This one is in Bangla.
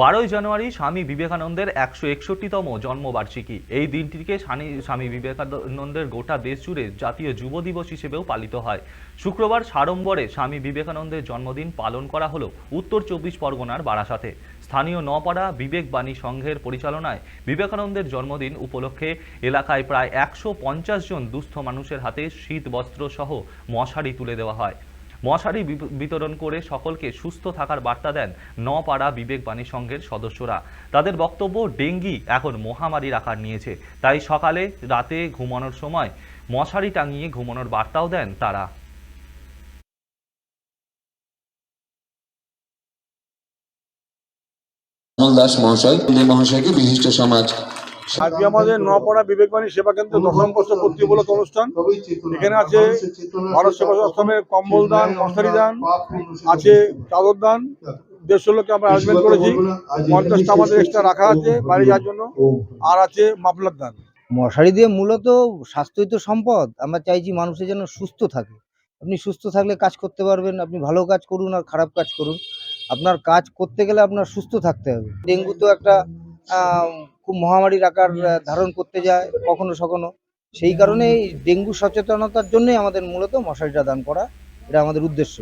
বারোই জানুয়ারি স্বামী বিবেকানন্দের একশো একষট্টিতম জন্মবার্ষিকী। এই দিনটিকে স্বামী বিবেকানন্দের গোটা দেশ জুড়ে জাতীয় যুব দিবস হিসেবেও পালিত হয়। শুক্রবার সাড়ম্বরে স্বামী বিবেকানন্দের জন্মদিন পালন করা হলো উত্তর চব্বিশ পরগনার বারাসাতে। স্থানীয় নপাড়া বিবেকবাণী সংঘের পরিচালনায় বিবেকানন্দের জন্মদিন উপলক্ষে এলাকায় প্রায় একশো পঞ্চাশ জন দুস্থ মানুষের হাতে শীত, বস্ত্র মশারি তুলে দেওয়া হয়। মশারি বিতরণ করে সকলকে সুস্থ থাকার বার্তা দেন নপাড়া বিবেকবাণী সংঘের সদস্যরা। তাদের বক্তব্য ডেঙ্গি এখন মহামারীর আকার নিয়েছে। তাই সকালে রাতে ঘুমানোর সময় মশারি টাঙিয়ে ঘুমানোর বার্তাও দেন তারা। দাস মহাশয় মহাশয়কে বিশিষ্ট সমাজ। আজকে আমাদের নপাড়া বিবেকবাণী সেবা কেন্দ্র দশম বর্ষ পূর্তি উপলক্ষ অনুষ্ঠান। এখানে আছে ভারত সেবা আশ্রমের কম্বল দান মশারি দান, আছে চাদর দান। দেড়শো লোককে আমরা অ্যারেঞ্জমেন্ট করেছি। পঞ্চাশটা আমাদের এক্সট্রা রাখা আছে বাড়ি যাওয়ার জন্য। আর আছে মাফলার দান। মশারি দিয়ে মূলত স্বাস্থ্যই তো সম্পদ। আমরা চাইছি মানুষের যেন সুস্থ থাকে। আপনি সুস্থ থাকলে কাজ করতে পারবেন, আপনি ভালো কাজ করুন আর খারাপ কাজ করুন। আপনার কাজ করতে গেলে আপনার সুস্থ থাকতে হবে। ডেঙ্গু তো একটা খুব মহামারীর আকার ধারণ করতে যায় কখনো সখনো। সেই কারণে এই ডেঙ্গু সচেতনতার জন্যই আমাদের মূলত মশারিটা দান করা এটা আমাদের উদ্দেশ্য।